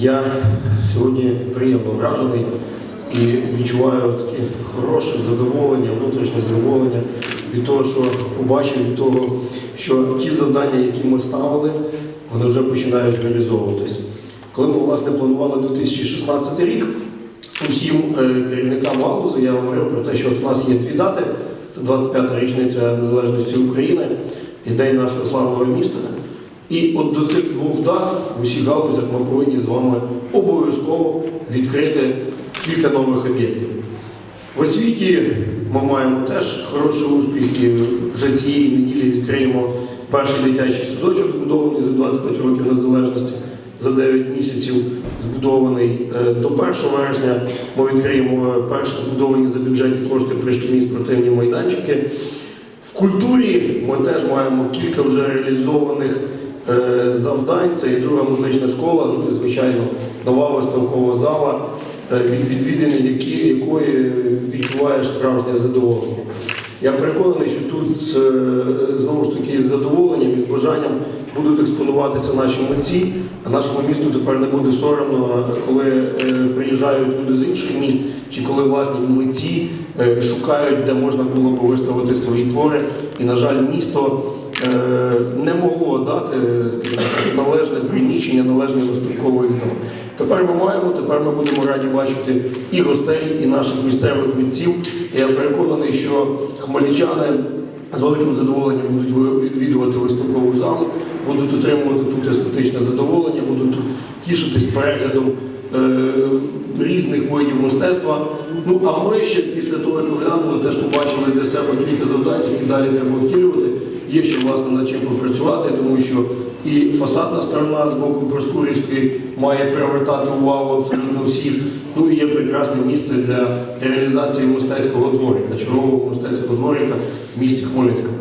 Я сьогодні приємно вражений і відчуваю таке хороше задоволення, внутрішнє задоволення від того, що побачив, від того, що ті завдання, які ми ставили, вони вже починають реалізовуватись. Коли ми власне планували 2016 рік, усім е, керівникам галузі я говорив про те, що от в нас є дві дати: це 25-та річниця незалежності України і День нашого славного міста. І от до цих двох дат в усіх галузях ми повинні з вами обов'язково відкрити кілька нових об'єктів. В освіті ми маємо теж хороший успіх і вже цієї неділі відкриємо перший дитячий садочок, збудований за 25 років незалежності, за 9 місяців збудований. Е, До 1 вересня ми відкриємо е, перші збудовані за бюджетні кошти пришкільні спортивні майданчики. В культурі ми теж маємо кілька вже реалізованих завдань. Це і друга музична школа, ну і звичайно нова виставкова зала, е, від відвідини які, якої відчуваєш справжнє задоволення. Я переконаний, що тут е, знову ж таки з задоволенням і з бажанням будуть експонуватися наші митці, а нашому місту тепер не буде соромно, коли е, приїжджають люди з інших міст, чи коли власні митці е, шукають, де можна було б виставити свої твори. І, на жаль, місто е, не могло дати скажімо, належне приміщення, належний виставковий зал. Тепер ми маємо, тепер ми будемо раді бачити і гостей, і наших місцевих митців. Я переконаний, що хмельничани з великим задоволенням будуть відвідувати виставкову залу, будуть отримувати тут естетичне задоволення, будуть тішитись переглядом е, різних видів мистецтва. Ну а ми ще після того, як оглянули, теж побачили для себе кілька завдань, які далі треба втілювати. Є ще власне над чим попрацювати, тому що і фасадна сторона з боку Проскурівської має привертати увагу абсолютно всіх. Ну і є прекрасне місце для реалізації мистецького дворика, чергового мистецького дворика в місті Хмельницькому.